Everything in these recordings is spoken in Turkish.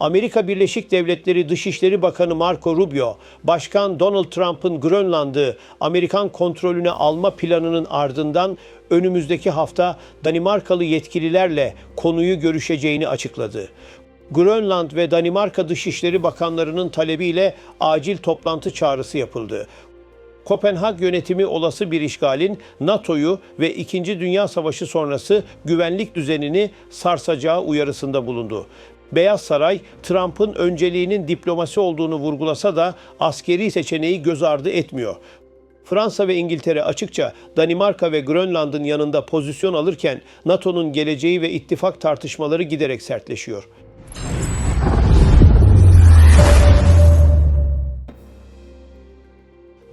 Amerika Birleşik Devletleri Dışişleri Bakanı Marco Rubio, Başkan Donald Trump'ın Grönland'ı Amerikan kontrolüne alma planının ardından önümüzdeki hafta Danimarkalı yetkililerle konuyu görüşeceğini açıkladı. Grönland ve Danimarka Dışişleri Bakanlarının talebiyle acil toplantı çağrısı yapıldı. Kopenhag yönetimi olası bir işgalin NATO'yu ve 2. Dünya Savaşı sonrası güvenlik düzenini sarsacağı uyarısında bulundu. Beyaz Saray, Trump'ın önceliğinin diplomasi olduğunu vurgulasa da askeri seçeneği göz ardı etmiyor. Fransa ve İngiltere açıkça Danimarka ve Grönland'ın yanında pozisyon alırken NATO'nun geleceği ve ittifak tartışmaları giderek sertleşiyor.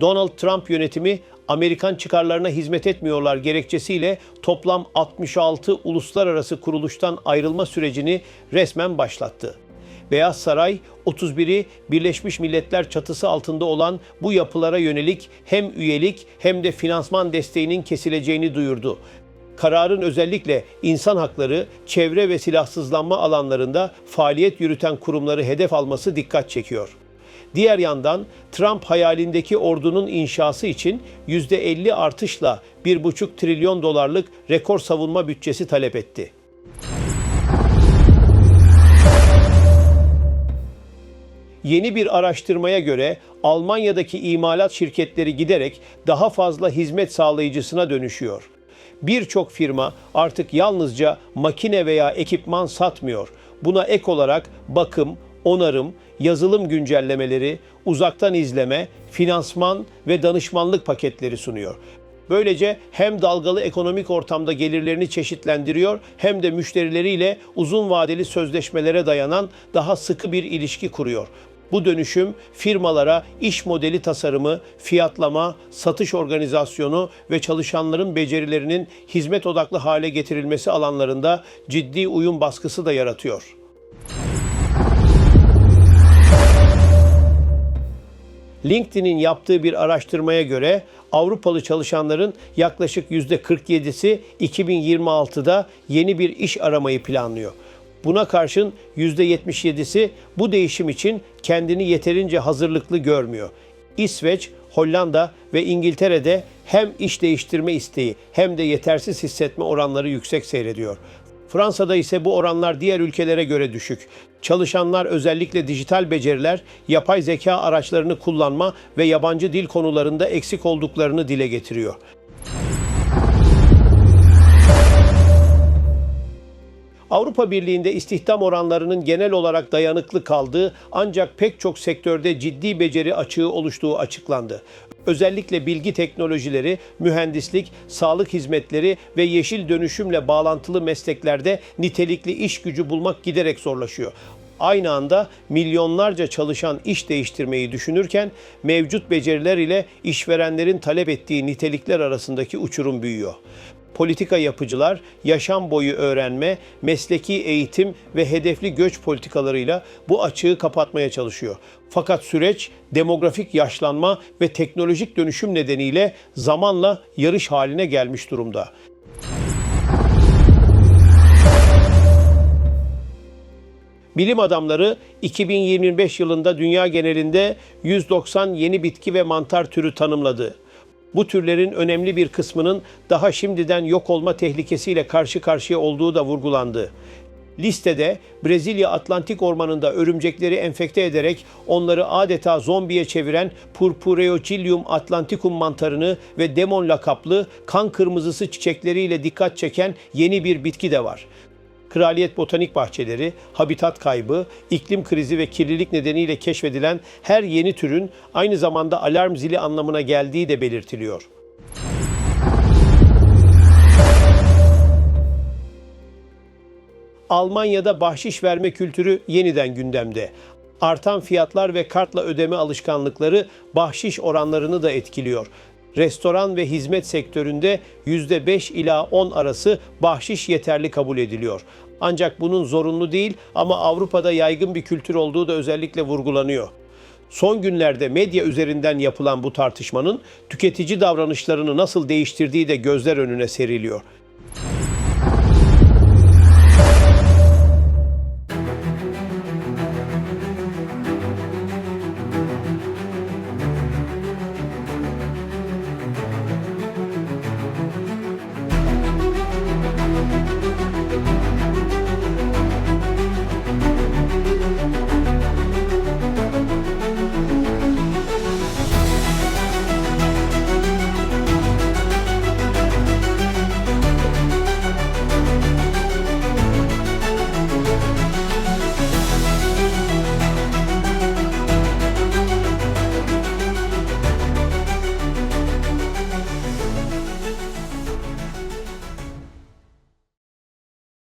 Donald Trump yönetimi Amerikan çıkarlarına hizmet etmiyorlar gerekçesiyle toplam 66 uluslararası kuruluştan ayrılma sürecini resmen başlattı. Beyaz Saray 31'i Birleşmiş Milletler çatısı altında olan bu yapılara yönelik hem üyelik hem de finansman desteğinin kesileceğini duyurdu. Kararın özellikle insan hakları, çevre ve silahsızlanma alanlarında faaliyet yürüten kurumları hedef alması dikkat çekiyor. Diğer yandan Trump hayalindeki ordunun inşası için %50 artışla 1,5 trilyon dolarlık rekor savunma bütçesi talep etti. Yeni bir araştırmaya göre Almanya'daki imalat şirketleri giderek daha fazla hizmet sağlayıcısına dönüşüyor. Birçok firma artık yalnızca makine veya ekipman satmıyor. Buna ek olarak bakım, onarım, yazılım güncellemeleri, uzaktan izleme, finansman ve danışmanlık paketleri sunuyor. Böylece hem dalgalı ekonomik ortamda gelirlerini çeşitlendiriyor hem de müşterileriyle uzun vadeli sözleşmelere dayanan daha sıkı bir ilişki kuruyor. Bu dönüşüm firmalara iş modeli tasarımı, fiyatlama, satış organizasyonu ve çalışanların becerilerinin hizmet odaklı hale getirilmesi alanlarında ciddi uyum baskısı da yaratıyor. LinkedIn'in yaptığı bir araştırmaya göre Avrupalı çalışanların yaklaşık %47'si 2026'da yeni bir iş aramayı planlıyor. Buna karşın %77'si bu değişim için kendini yeterince hazırlıklı görmüyor. İsveç, Hollanda ve İngiltere'de hem iş değiştirme isteği hem de yetersiz hissetme oranları yüksek seyrediyor. Fransa'da ise bu oranlar diğer ülkelere göre düşük. Çalışanlar özellikle dijital beceriler, yapay zeka araçlarını kullanma ve yabancı dil konularında eksik olduklarını dile getiriyor. Avrupa Birliği'nde istihdam oranlarının genel olarak dayanıklı kaldığı ancak pek çok sektörde ciddi beceri açığı oluştuğu açıklandı. Özellikle bilgi teknolojileri, mühendislik, sağlık hizmetleri ve yeşil dönüşümle bağlantılı mesleklerde nitelikli iş gücü bulmak giderek zorlaşıyor. Aynı anda milyonlarca çalışan iş değiştirmeyi düşünürken mevcut beceriler ile işverenlerin talep ettiği nitelikler arasındaki uçurum büyüyor politika yapıcılar yaşam boyu öğrenme, mesleki eğitim ve hedefli göç politikalarıyla bu açığı kapatmaya çalışıyor. Fakat süreç demografik yaşlanma ve teknolojik dönüşüm nedeniyle zamanla yarış haline gelmiş durumda. Bilim adamları 2025 yılında dünya genelinde 190 yeni bitki ve mantar türü tanımladı. Bu türlerin önemli bir kısmının daha şimdiden yok olma tehlikesiyle karşı karşıya olduğu da vurgulandı. Listede Brezilya Atlantik Ormanı'nda örümcekleri enfekte ederek onları adeta zombiye çeviren Purpureochilium atlanticum mantarını ve demon lakaplı kan kırmızısı çiçekleriyle dikkat çeken yeni bir bitki de var. Kraliyet Botanik Bahçeleri, habitat kaybı, iklim krizi ve kirlilik nedeniyle keşfedilen her yeni türün aynı zamanda alarm zili anlamına geldiği de belirtiliyor. Almanya'da bahşiş verme kültürü yeniden gündemde. Artan fiyatlar ve kartla ödeme alışkanlıkları bahşiş oranlarını da etkiliyor restoran ve hizmet sektöründe %5 ila 10 arası bahşiş yeterli kabul ediliyor. Ancak bunun zorunlu değil ama Avrupa'da yaygın bir kültür olduğu da özellikle vurgulanıyor. Son günlerde medya üzerinden yapılan bu tartışmanın tüketici davranışlarını nasıl değiştirdiği de gözler önüne seriliyor.